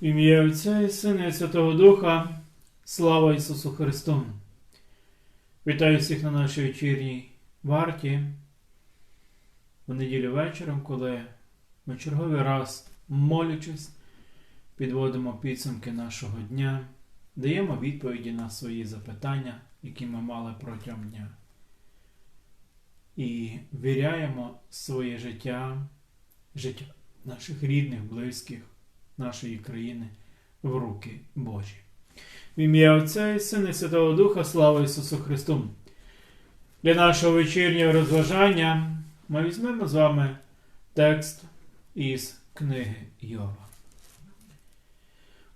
Ім'я Отця і Сина і Святого Духа. Слава Ісусу Христу! Вітаю всіх на нашій вечірній варті. У неділю вечором, коли ми черговий раз, молячись, підводимо підсумки нашого дня, даємо відповіді на свої запитання, які ми мали протягом дня. І віряємо своє життя, життя наших рідних, близьких, нашої країни в руки Божі. В ім'я Отця і Сина і Святого Духа, слава Ісусу Христу! Для нашого вечірнього розважання ми візьмемо з вами текст із книги Йова.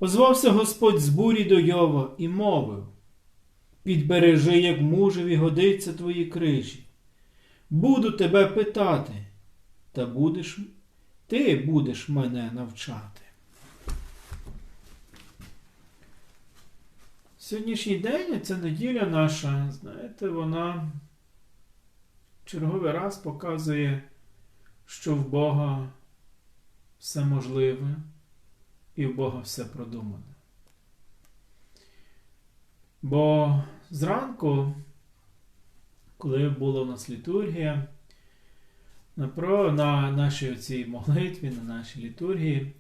Озвався Господь з бурі до Йова і мовив: Підбережи, як мужеві годиться твої крижі. Буду тебе питати, та будеш, ти будеш мене навчати. Сьогоднішній день, ця неділя наша, знаєте, вона черговий раз показує, що в Бога все можливе і в Бога все продумане. Бо зранку, коли була у нас літургія, на, на нашій цій молитві, на нашій літургії,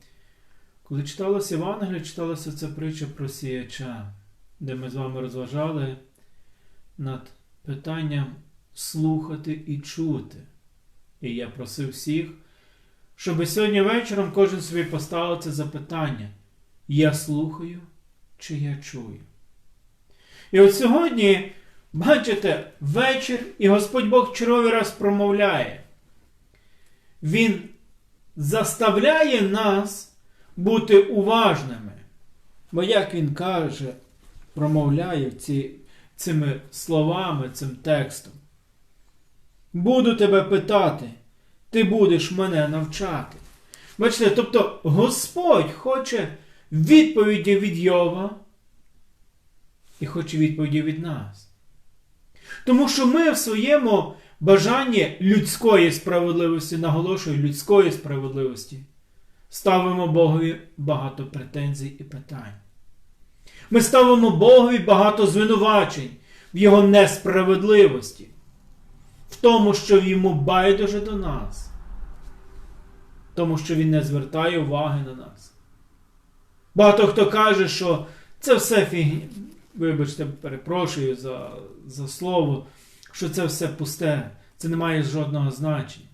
коли читалося Євангелія, читалася ця притча про сіяча де ми з вами розважали над питанням слухати і чути. І я просив всіх, щоб сьогодні вечором кожен собі поставив це запитання: я слухаю чи я чую? І от сьогодні, бачите, вечір, і Господь Бог черговий раз промовляє. Він заставляє нас бути уважними. Бо як він каже, промовляє ці, цими словами, цим текстом. Буду тебе питати, ти будеш мене навчати. Бачите, тобто Господь хоче відповіді від Йова і хоче відповіді від нас. Тому що ми в своєму бажанні людської справедливості, наголошую людської справедливості, ставимо Богові багато претензій і питань. Ми ставимо Богові багато звинувачень в Його несправедливості, в тому, що йому байдуже до нас, в тому, що Він не звертає уваги на нас. Багато хто каже, що це все фігня. Вибачте, перепрошую за, за слово, що це все пусте, це не має жодного значення.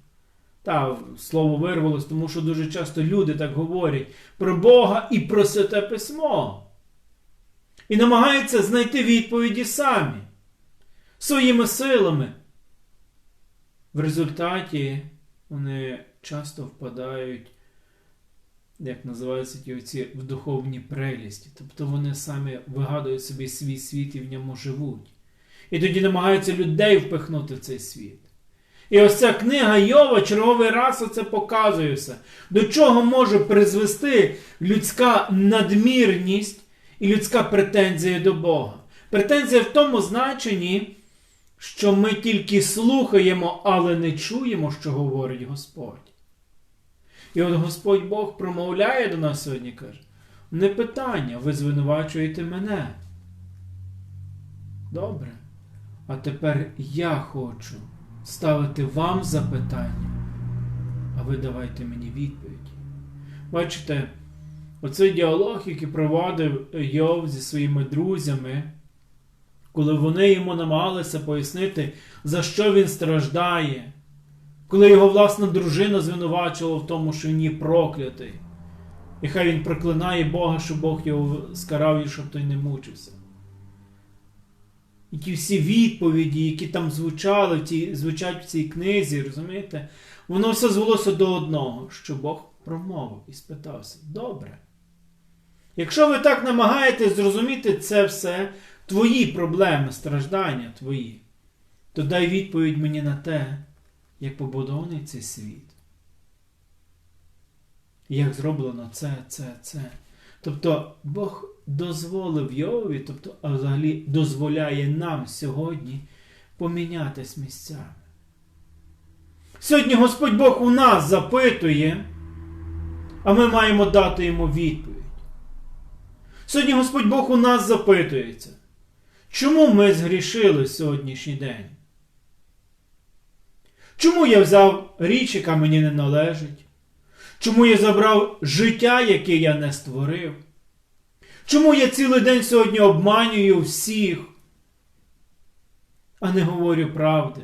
Та, слово вирвалось, тому що дуже часто люди так говорять про Бога і про Святе Письмо і намагаються знайти відповіді самі, своїми силами. В результаті вони часто впадають, як називаються ті оці, в духовні прелісті. Тобто вони самі вигадують собі свій світ і в ньому живуть. І тоді намагаються людей впихнути в цей світ. І ось ця книга Йова черговий раз оце показує все. До чого може призвести людська надмірність і людська претензія до Бога. Претензія в тому значенні, що ми тільки слухаємо, але не чуємо, що говорить Господь. І от Господь Бог промовляє до нас сьогодні каже: не питання, ви звинувачуєте мене. Добре. А тепер я хочу ставити вам запитання, а ви давайте мені відповідь. Бачите, Оцей діалог, який проводив Йов зі своїми друзями, коли вони йому намагалися пояснити, за що він страждає, коли його власна дружина звинувачувала в тому, що він є проклятий. І хай він проклинає Бога, що Бог його скарав і щоб той не мучився. І ті всі відповіді, які там звучали, в звучать в цій книзі, розумієте, воно все звелося до одного, що Бог промовив і спитався: Добре. Якщо ви так намагаєтесь зрозуміти це все, твої проблеми, страждання твої, то дай відповідь мені на те, як побудований цей світ. Як зроблено це, це, це. Тобто Бог дозволив Йові, тобто, а взагалі дозволяє нам сьогодні помінятись місцями. Сьогодні Господь Бог у нас запитує, а ми маємо дати йому відповідь. Сьогодні Господь Бог у нас запитується, чому ми згрішили сьогоднішній день? Чому я взяв річ, яка мені не належить? Чому я забрав життя, яке я не створив? Чому я цілий день сьогодні обманюю всіх, а не говорю правди?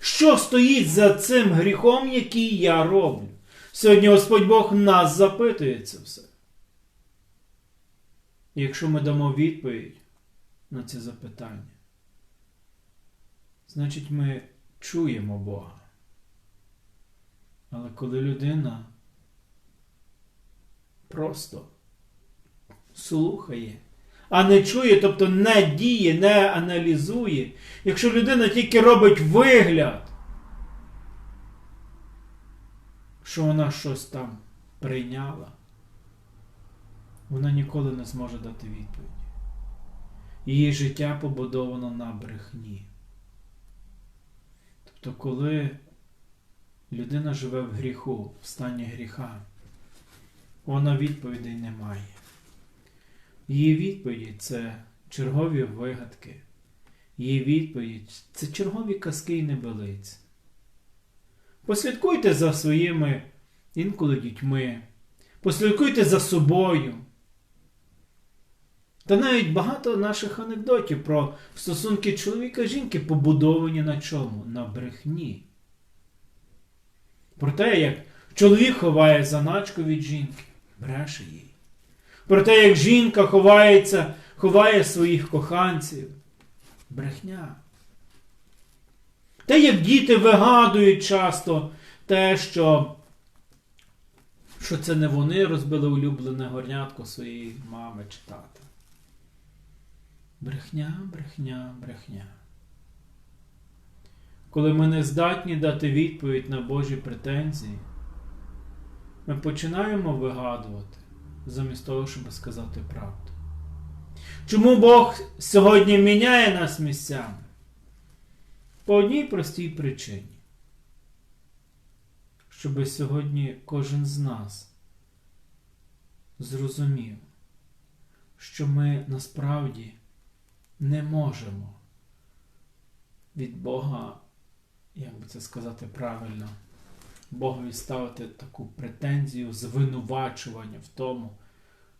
Що стоїть за цим гріхом, який я роблю? Сьогодні Господь Бог нас запитує це все. Якщо ми дамо відповідь на це запитання, значить ми чуємо Бога. Але коли людина просто слухає, а не чує, тобто не діє, не аналізує, якщо людина тільки робить вигляд, що вона щось там прийняла, вона ніколи не зможе дати відповідь. Її життя побудовано на брехні. Тобто, коли людина живе в гріху, в стані гріха, вона відповідей не має. Її відповіді це чергові вигадки. Її відповідь це чергові казки і небелиці. Послідкуйте за своїми інколи дітьми, послідкуйте за собою. Та навіть багато наших анекдотів про стосунки чоловіка і жінки побудовані на чому? На брехні. Про те, як чоловік ховає заначку від жінки, бреше їй. Про те, як жінка ховається, ховає своїх коханців. Брехня. Те, як діти вигадують часто те, що що це не вони розбили улюблене горнятко своєї мами чи тата. Брехня, брехня, брехня. Коли ми не здатні дати відповідь на Божі претензії, ми починаємо вигадувати, замість того, щоб сказати правду. Чому Бог сьогодні міняє нас місцями? По одній простій причині. Щоб сьогодні кожен з нас зрозумів, що ми насправді не можемо від Бога, як би це сказати правильно, Богові ставити таку претензію, звинувачування в тому,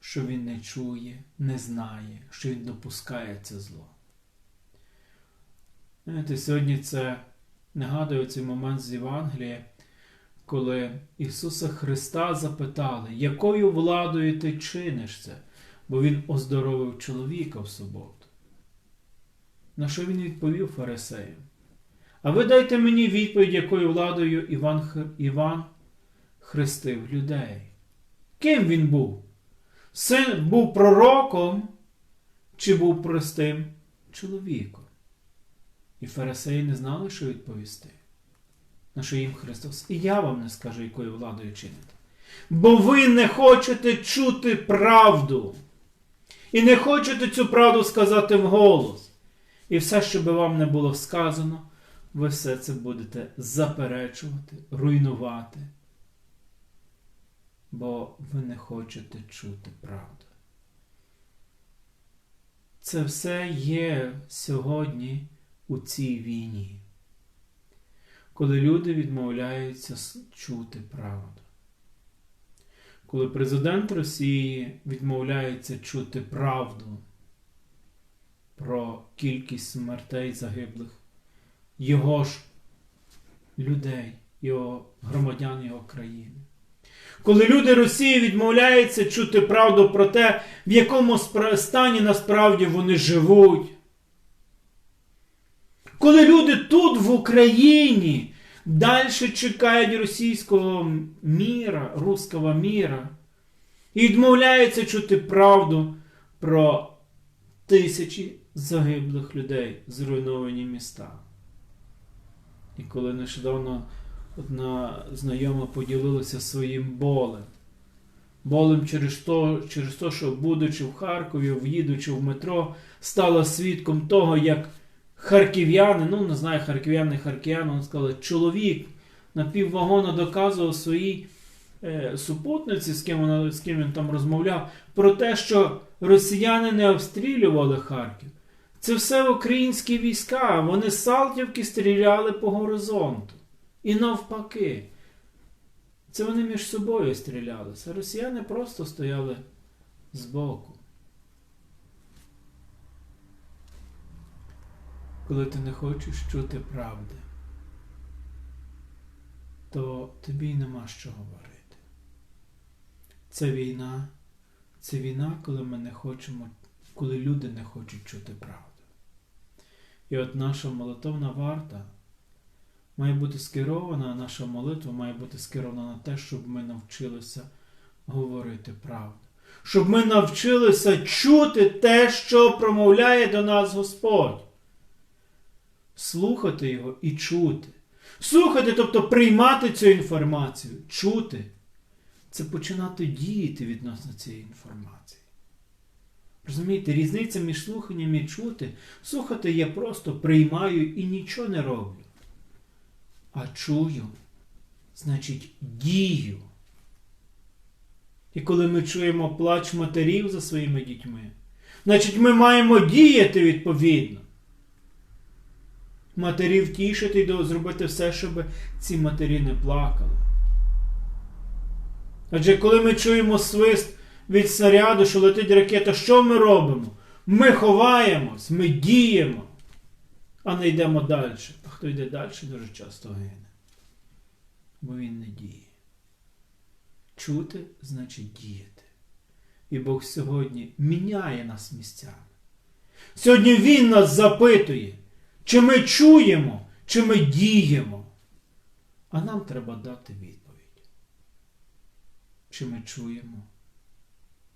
що Він не чує, не знає, що Він допускає це зло. Знаєте, Сьогодні це нагадує цей момент з Євангелія, коли Ісуса Христа запитали, якою владою ти чиниш це, бо Він оздоровив чоловіка в суботу. На що він відповів Фарисеям? А ви дайте мені відповідь, якою владою Іван, Іван хрестив людей. Ким він був? Син був пророком чи був простим чоловіком? І фарисеї не знали, що відповісти. На що їм Христос? І я вам не скажу, якою владою чинити. Бо ви не хочете чути правду. І не хочете цю правду сказати вголос. І все, що би вам не було сказано, ви все це будете заперечувати, руйнувати. Бо ви не хочете чути правду. Це все є сьогодні у цій війні, коли люди відмовляються чути правду. Коли президент Росії відмовляється чути правду про кількість смертей загиблих, його ж людей, його громадян його країни. Коли люди Росії відмовляються чути правду про те, в якому стані насправді вони живуть. Коли люди тут, в Україні, далі чекають російського міра, русского міра, і відмовляються чути правду про тисячі загиблих людей, зруйновані міста. І коли нещодавно одна знайома поділилася своїм болем. Болем через те, через то, що, будучи в Харкові, в'їдучи в метро, стала свідком того, як харків'яни, ну не знаю, харків'яни, харків'яни, сказали, чоловік на піввагона доказував своїй е, супутниці, з ким, вона, з ким він там розмовляв, про те, що росіяни не обстрілювали Харків. Це все українські війська. Вони з Салтівки стріляли по горизонту. І навпаки. Це вони між собою стрілялися. Росіяни просто стояли збоку. Коли ти не хочеш чути правди, то тобі й нема що говорити. Це війна, це війна, коли ми не хочемо, коли люди не хочуть чути правду. І от наша молитовна варта має бути скерована, наша молитва має бути скерована на те, щоб ми навчилися говорити правду. Щоб ми навчилися чути те, що промовляє до нас Господь. Слухати його і чути. Слухати, тобто приймати цю інформацію, чути. Це починати діяти відносно цієї інформації. Розумієте, різниця між слуханням і чути. Слухати я просто приймаю і нічого не роблю. А чую, значить, дію. І коли ми чуємо плач матерів за своїми дітьми, значить ми маємо діяти відповідно. Матерів тішити і зробити все, щоб ці матері не плакали. Адже коли ми чуємо свист від снаряду, що летить ракета, що ми робимо? Ми ховаємось, ми діємо, а не йдемо далі. А хто йде далі, дуже часто гине. Бо він не діє. Чути значить діяти. І Бог сьогодні міняє нас місцями. Сьогодні Він нас запитує, чи ми чуємо, чи ми діємо. А нам треба дати відповідь. Чи ми чуємо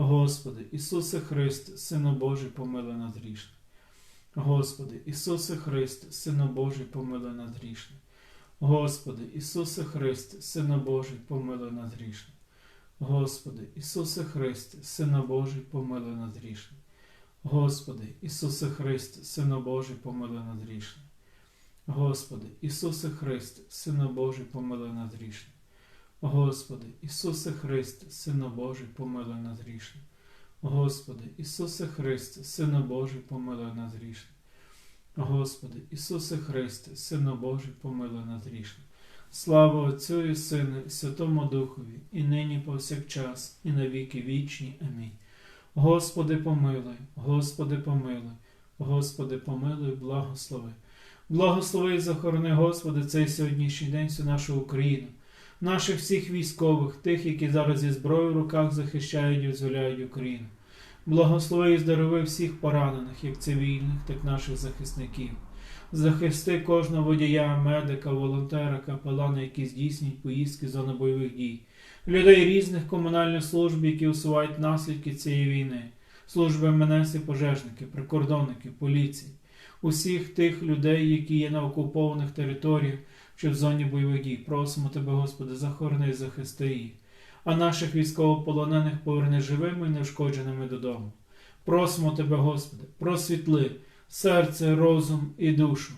Господи, Ісусе Христе, Сину Божий, помилуй нас грішних. Господи, Ісусе Христе, Сину Божий, помилуй нас грішних. Господи, Ісусе Христе, Сину Божий, помилуй нас грішних. Господи, Ісусе Христе, Сина Божий, помилуй нас грішних. Господи, Ісусе Христе, Сину Божий, помилуй нас грішних. Господи, Ісусе Христе, Сину Божий, помилуй нас грішних. Господи, Ісусе Христе, Сину Божий, помилуй нас грішних. Господи, Ісусе Христе, Сину Божий, помилуй нас грішних. Господи, Ісусе Христе, Сину Божий, помилуй нас грішних. Слава Отцю і Сину, і Святому Духові, і нині повсякчас, і на віки вічні. Амінь. Господи, помилуй, Господи, помилуй, Господи, помилуй, благослови. Благослови і захорони, Господи, цей сьогоднішній день всю нашу Україну, наших всіх військових, тих, які зараз зі зброєю в руках захищають і визволяють Україну. Благослови і здорови всіх поранених, як цивільних, так і наших захисників. Захисти кожного водія, медика, волонтера, капелана, які здійснюють поїздки з зони бойових дій, людей різних комунальних служб, які усувають наслідки цієї війни, служби МНС і пожежники, прикордонники, поліції, усіх тих людей, які є на окупованих територіях чи в зоні бойових дій. Просимо Тебе, Господи, захорони і захисти їх, а наших військовополонених поверни живими і неушкодженими додому. Просимо Тебе, Господи, просвітли серце, розум і душу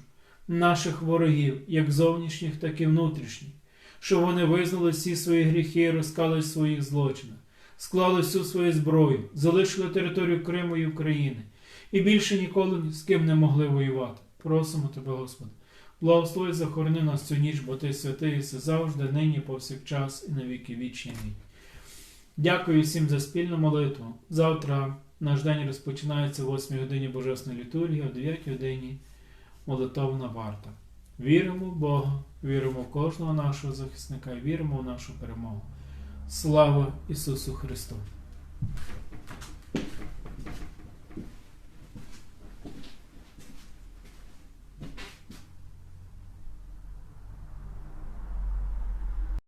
наших ворогів, як зовнішніх, так і внутрішніх, щоб вони визнали всі свої гріхи і розкали своїх злочинах, склали всю свою зброю, залишили територію Криму і України і більше ніколи ні з ким не могли воювати. Просимо Тебе, Господи, благослови захорони нас цю ніч, бо Ти святий і завжди, нині, повсякчас і на віки вічні. Дякую всім за спільну молитву. Завтра наш день розпочинається о 8 годині Божесної літургії, о 9 годині молитовна варта. Віримо в Бога, віримо в кожного нашого захисника віримо в нашу перемогу. Слава Ісусу Христу!